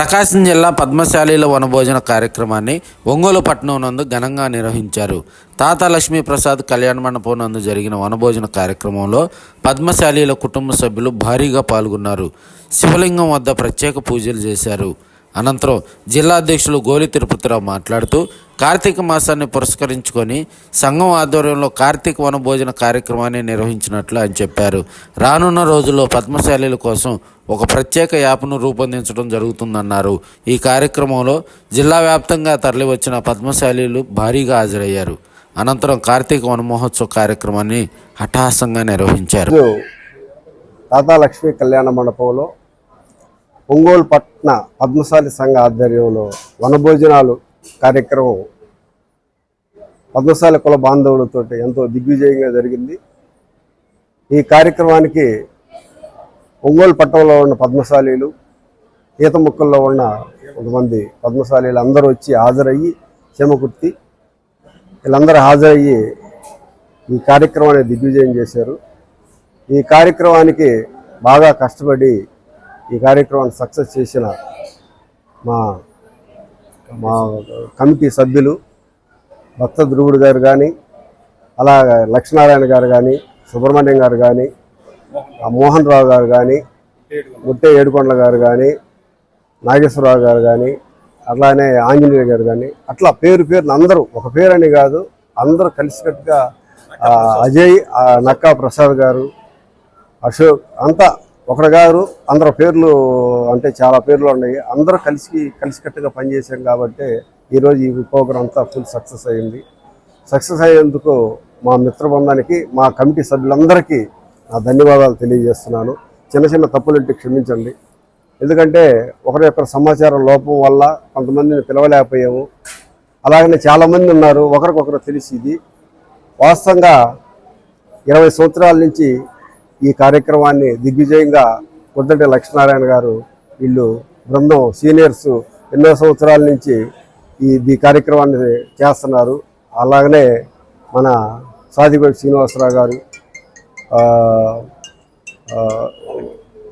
ప్రకాశం జిల్లా పద్మశాలీల వనభోజన కార్యక్రమాన్ని ఒంగోలు పట్టణం నందు ఘనంగా నిర్వహించారు. తాత లక్ష్మీప్రసాద్ కళ్యాణ మండపం నందు జరిగిన వనభోజన కార్యక్రమంలో పద్మశాలీల కుటుంబ సభ్యులు భారీగా పాల్గొన్నారు. శివలింగం వద్ద ప్రత్యేక పూజలు చేశారు. అనంతరం జిల్లా అధ్యక్షులు గోలి తిరుపతిరావు మాట్లాడుతూ కార్తీక మాసాన్ని పురస్కరించుకొని సంఘం ఆధ్వర్యంలో కార్తీక వనభోజన కార్యక్రమాన్ని నిర్వహించినట్లు ఆయన చెప్పారు. రానున్న రోజుల్లో పద్మశాలీల కోసం ఒక ప్రత్యేక యాప్ను రూపొందించడం జరుగుతుందన్నారు. ఈ కార్యక్రమంలో జిల్లా వ్యాప్తంగా తరలివచ్చిన పద్మశాలీలు భారీగా హాజరయ్యారు. అనంతరం కార్తీక వన మహోత్సవ కార్యక్రమాన్ని హఠాసంగా నిర్వహించారు. తాతా లక్ష్మీ కళ్యాణ మండపంలో ఒంగోలు పట్న పద్మశాలి సంఘ ఆధ్వర్యంలో వనభోజనాలు కార్యక్రమం పద్మశాలి కుల బాంధవులతో ఎంతో దిగ్విజయంగా జరిగింది. ఈ కార్యక్రమానికి ఒంగోలు పట్టణంలో ఉన్న పద్మశాలీలు ఈత ముక్కల్లో ఉన్న కొంతమంది పద్మశాలీలు అందరూ వచ్చి హాజరయ్యి చేమకుర్తి వీళ్ళందరూ హాజరయ్యి ఈ కార్యక్రమాన్ని దిగ్విజయం చేశారు. ఈ కార్యక్రమానికి బాగా కష్టపడి ఈ కార్యక్రమాన్ని సక్సెస్ చేసిన మా మా కమిటీ సభ్యులు భక్త ధ్రువుడు గారు కానీ అలా లక్ష్మీనారాయణ గారు కానీ సుబ్రహ్మణ్యం గారు కానీ మోహన్ రావు గారు కానీ ముట్టే ఏడుకొండల గారు కానీ నాగేశ్వరరావు గారు కానీ అట్లానే ఆంజనేయ గారు కానీ అట్లా పేరు పేరున అందరూ ఒక పేరు అని కాదు అందరూ కలిసికట్టుగా అజయ్ ఆ, నక్కా ప్రసాద్ గారు అశోక్ అంతా ఒకరు గారు అందరు పేర్లు అంటే చాలా పేర్లు ఉన్నాయి. అందరూ కలిసి కలిసికట్టుగా పనిచేసాం కాబట్టి ఈరోజు ఈ ప్రోగ్రాం అంతా ఫుల్ సక్సెస్ అయింది. సక్సెస్ అయ్యేందుకు మా మిత్ర బృందానికి మా కమిటీ సభ్యులందరికీ నా ధన్యవాదాలు తెలియజేస్తున్నాను. చిన్న చిన్న తప్పులుంటే క్షమించండి. ఎందుకంటే ఒకరి యొక్క సమాచారం లోపం వల్ల కొంతమందిని పిలవలేకపోయాము. అలాగనే చాలామంది ఉన్నారు. ఒకరికొకరు తెలిసి ఇది. వాస్తవంగా ఇరవై సంవత్సరాల నుంచి ఈ కార్యక్రమాన్ని దిగ్విజయంగా కొద్దంటి లక్ష్మీనారాయణ గారు వీళ్ళు బృందం సీనియర్స్ ఎన్నో సంవత్సరాల నుంచి ఈ ఈ కార్యక్రమాన్ని చేస్తున్నారు. అలాగనే మన సాదిగోడి శ్రీనివాసరావు గారు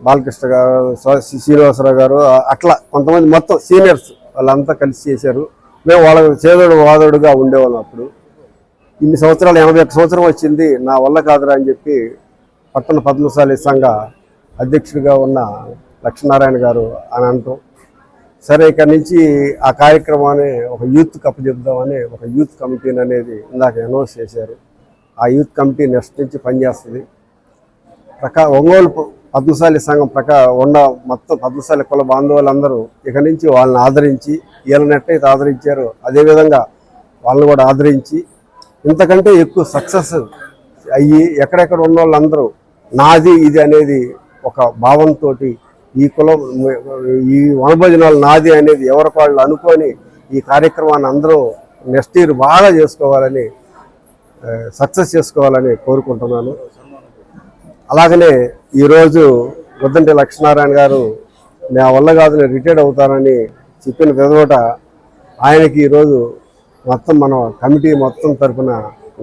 బాలకృష్ణ గారు శ్రీనివాసరావు గారు అట్లా కొంతమంది మొత్తం సీనియర్స్ వాళ్ళంతా కలిసి చేశారు. మేము వాళ్ళ చేదోడు వాదోడుగా ఉండేవాళ్ళం అప్పుడు. ఇన్ని సంవత్సరాలు ఎనభై ఒక్క సంవత్సరం వచ్చింది నా వల్ల కాదురా అని చెప్పి పట్టణ పద్మశాలి సంఘ అధ్యక్షుడిగా ఉన్న లక్ష్మీనారాయణ గారు అని అంటాం సరే ఇక్కడి నుంచి ఆ కార్యక్రమాన్ని ఒక యూత్ కప్ చెప్దామని ఒక యూత్ కమిటీని అనేది ఇందాక అనౌన్స్ చేశారు. ఆ యూత్ కమిటీ నెక్స్ట్ నుంచి పనిచేస్తుంది. ప్రకా ఒంగోలు పద్మశాలి సంఘం ప్రకా ఉన్న మొత్తం పద్మశాలి కుల బాంధవులందరూ ఇక నుంచి వాళ్ళని ఆదరించి వీళ్ళనట్టయితే ఆదరించారు ఆదరించారో. అదేవిధంగా వాళ్ళని కూడా ఆదరించి ఇంతకంటే ఎక్కువ సక్సెస్ అయ్యి ఎక్కడెక్కడ ఉన్న వాళ్ళందరూ నాది ఇది అనేది ఒక భావంతో ఈ కులం ఈ వనభోజనాలు నాది అనేది ఎవరికి వాళ్ళు అనుకొని ఈ కార్యక్రమాన్ని అందరూ నెక్స్ట్ ఇయర్ బాగా చేసుకోవాలని సక్సెస్ చేసుకోవాలని కోరుకుంటున్నాను. అలాగనే ఈరోజు గుద్దంటి లక్ష్మీనారాయణ గారు నా వల్ల కాదు నేను రిటైర్డ్ అవుతానని చెప్పిన పెదవట ఆయనకి ఈరోజు మొత్తం మనం కమిటీ మొత్తం తరఫున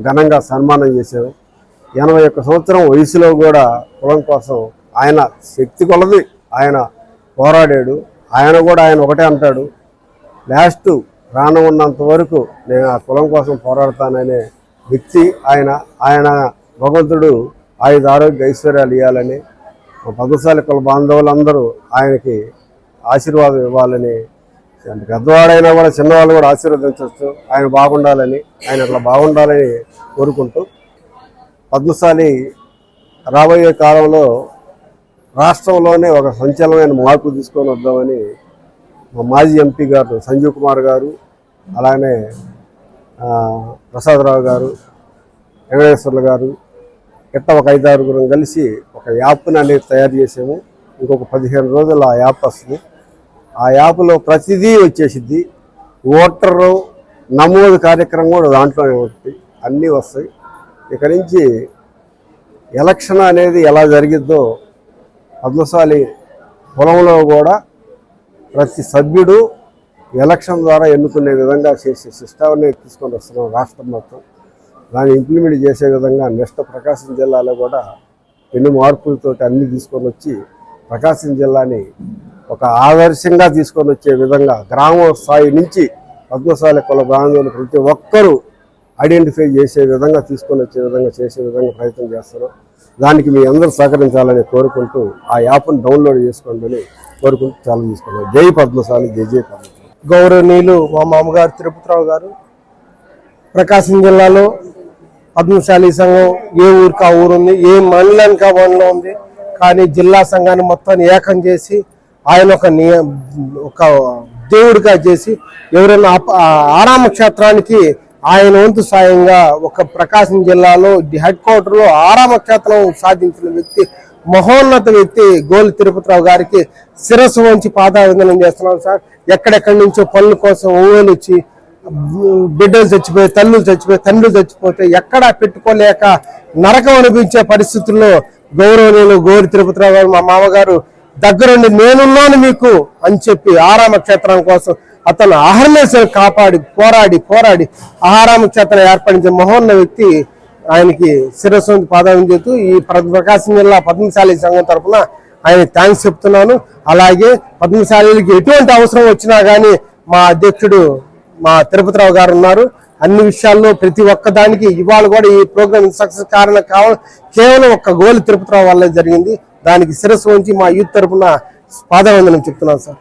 ఘనంగా సన్మానం చేశాము ఎనభై ఒక్క సంవత్సరం వయసులో కూడా కులం కోసం ఆయన శక్తి కొలది. ఆయన పోరాడాడు. ఆయన కూడా ఆయన ఒకటే అంటాడు. లాస్ట్ ప్రాణం ఉన్నంత వరకు నేను ఆ కులం కోసం పోరాడతాననే వ్యక్తి ఆయన. ఆయన భగవంతుడు ఆయుధ ఆరోగ్య ఐశ్వర్యాలు ఇవ్వాలని మా కుల బాంధవులందరూ ఆయనకి ఆశీర్వాదం ఇవ్వాలని పెద్దవాడైనా కూడా చిన్నవాళ్ళు కూడా ఆశీర్వదించవచ్చు. ఆయన బాగుండాలని ఆయన అట్లా బాగుండాలని కోరుకుంటూ పద్మశాలి రాబోయే కాలంలో రాష్ట్రంలోనే ఒక సంచలనమైన మార్పు తీసుకొని వద్దామని మా మాజీ ఎంపీ గారు సంజీవ్ కుమార్ గారు అలానే ప్రసాదరావు గారు వెంకటేశ్వర్లు గారు ఇట్ట ఒక ఐదారుగురం కలిసి ఒక యాప్ని అనేది తయారు చేసాము. ఇంకొక పదిహేను రోజులు ఆ యాప్ వస్తుంది. ఆ యాప్లో ప్రతిదీ వచ్చేసిద్ది. ఓటరు నమోదు కార్యక్రమం కూడా దాంట్లోనే ఉంటుంది అన్నీ వస్తాయి. ఇక నుంచి ఎలక్షన్ అనేది ఎలా జరిగిద్దో పద్మశాలి పొలంలో కూడా ప్రతి సభ్యుడు ఎలక్షన్ ద్వారా ఎన్నుకునే విధంగా చేసే సిస్టమ్ని తీసుకొని వస్తున్నాం. రాష్ట్రం మొత్తం దాన్ని ఇంప్లిమెంట్ చేసే విధంగా నెక్స్ట్ ప్రకాశం జిల్లాలో కూడా ఎన్ని మార్పులతో అన్ని తీసుకొని వచ్చి ప్రకాశం జిల్లాని ఒక ఆదర్శంగా తీసుకొని వచ్చే విధంగా గ్రామ స్థాయి నుంచి పద్మశాలి కుల బాంధవులు ప్రతి ఒక్కరూ ఐడెంటిఫై చేసే విధంగా తీసుకొని వచ్చే విధంగా చేసే విధంగా ప్రయత్నం చేస్తున్నాం దానికి మీ అందరూ సహకరించాలని కోరుకుంటూ ఆ యాప్ను డౌన్లోడ్ చేసుకోండి అని కోరుకుంటూ చాలా తీసుకున్నాం జై పద్మశాలి జై జై పద్మ గౌరవనీయులు మా మామగారు తిరుపతిరావు గారు ప్రకాశం జిల్లాలో పద్మశాలి సంఘం ఏ ఊరికి ఆ ఊరు ఉంది ఏ మండలానికి ఆ మండలం ఉంది కానీ జిల్లా సంఘాన్ని మొత్తాన్ని ఏకం చేసి ఆయన ఒక నియ ఒక దేవుడిగా చేసి ఎవరైనా ఆరామ క్షేత్రానికి ఆయన వంతు సాయంగా ఒక ప్రకాశం జిల్లాలో హెడ్ క్వార్టర్లో ఆరామక్షేత్రం సాధించిన వ్యక్తి మహోన్నత వ్యక్తి గోలి తిరుపతిరావు గారికి శిరస్సు వంచి పాదాభిందనం చేస్తున్నాం సార్. ఎక్కడెక్కడి నుంచో పనుల కోసం ఊళ్ళు వచ్చి బిడ్డలు చచ్చిపోయి తల్లులు చచ్చిపోయి తండ్రులు చచ్చిపోతే ఎక్కడా పెట్టుకోలేక నరకం అనిపించే పరిస్థితుల్లో గౌరవనీయులు గోరి తిరుపతిరావు గారు మా మామగారు దగ్గరుండి నేనున్నాను మీకు అని చెప్పి ఆరామ క్షేత్రం కోసం అతను అహర్నేశ్వరం కాపాడి పోరాడి పోరాడి ఆహారాము చేతను ఏర్పడించిన మహోన్న వ్యక్తి ఆయనకి శిరస్సు పాదం చేస్తూ ఈ ప్ర- ప్రకాశం జిల్లా పద్మశాలి సంఘం తరఫున ఆయన థ్యాంక్స్ చెప్తున్నాను. అలాగే పద్మశాలీలకి ఎటువంటి అవసరం వచ్చినా కానీ మా అధ్యక్షుడు మా తిరుపతిరావు గారు ఉన్నారు. అన్ని విషయాల్లో ప్రతి ఒక్క దానికి ఇవాళ కూడా ఈ ప్రోగ్రామ్ సక్సెస్ కారణం కావాలి కేవలం ఒక్క గోలు తిరుపతిరావు వల్ల జరిగింది. దానికి శిరస్సు వంచి మా యూత్ తరఫున పాదవందనం చెప్తున్నాను సార్.